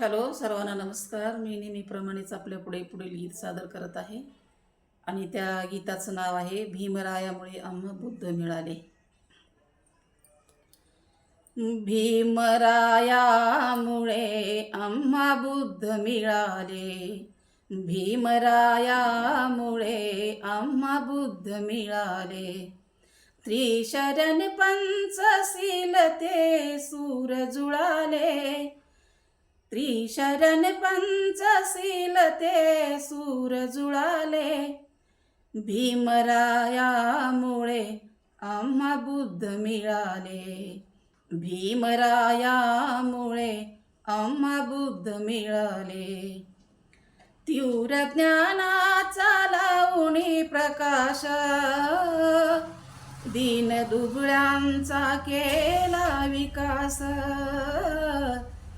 Hello सर्वांना नमस्कार. मी नेहमीप्रमाणेच आपल्या पुढे पुढील गीत सादर करत आहे. आणि त्या गीताचं नाव आहे भीमरायामुळे आम्हा बुद्ध मिळाले. भीमरायामुळे आम्हा बुद्ध मिळाले. भीमरायामुळे आम्हा बुद्ध मिळाले. त्रिशरण पंचशील ते सूर जुळाले त्रिशरण पंचशील ते सूर जुळाले. भीमरायामुळे आम्हा बुद्ध मिळाले. भीमरायामुळे आम्हा बुद्ध मिळाले. तीव्र ज्ञानाचा लावणी प्रकाश दीन दुबळ्यांचा केला विकास.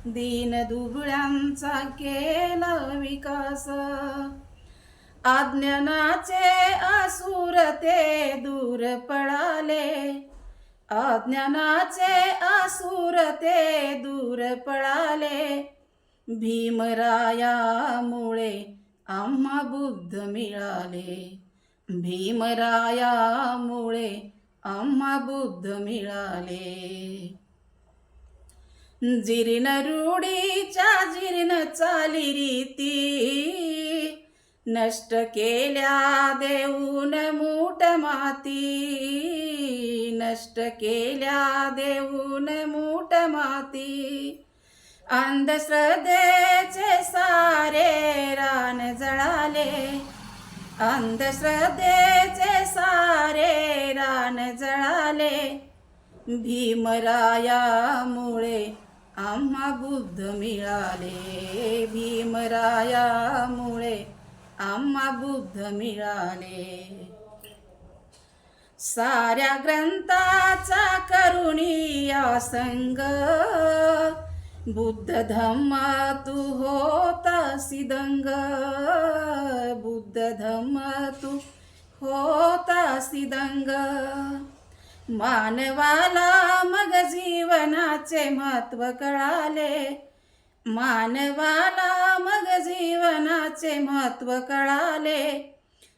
दीन दुबळ्यांचा केला विकास. अज्ञानाचे असुर ते दूर पळाले. अज्ञानाचे असुर ते दूर पळाले. भीमरायामुळे आम्हा बुद्ध मिळाले. भीमरायामुळे आम्हा बुद्ध मिळाले. जिरीन रूढीच्या जिरीन चाली रीती. नष्ट केल्या देऊन मूठ माती. नष्ट केल्या देऊन मूठ माती. अंधश्रद्धेचे सारे रान जळाले. अंधश्रद्धेचे सारे रान जळाले. भीमरायामुळे आम्हा बुद्ध मिळाले भीमरायामुळे. आम्हा बुद्ध मिळाले. साऱ्या ग्रंथाचा करुणी संग. बुद्ध धम्म तू होता सिदंग बुद्ध धम्म तू होता सिदंग मानवाला मग जीवनाचे महत्त्व कळाले. मानवाला मग जीवनाचे महत्त्व कळाले.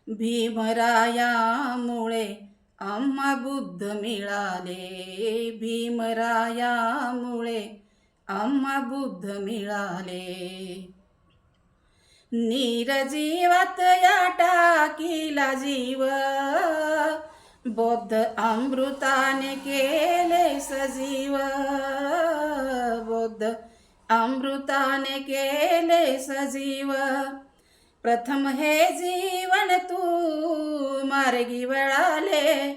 भीमरायामुळे आम्हा बुद्ध मिळाले. भीमरायामुळे आम्हा बुद्ध मिळाले. नीरजीवात या टाकीला जीव बौद्ध अमृताने केले सजीव. बौद्ध अमृताने केले सजीव. प्रथम हे जीवन तू मार्गी वळाले.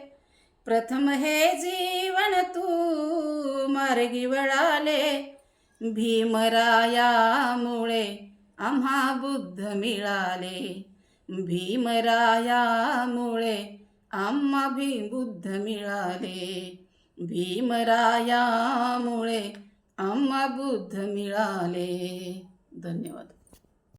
प्रथम हे जीवन तू मार्गी वळाले. भीमरायामुळे आम्हा बुद्ध मिळाले. भीमरायामुळे आम्हा भी बुद्ध मिळाले. भीमरायामुळे आम्हा बुद्ध मिळाले. धन्यवाद.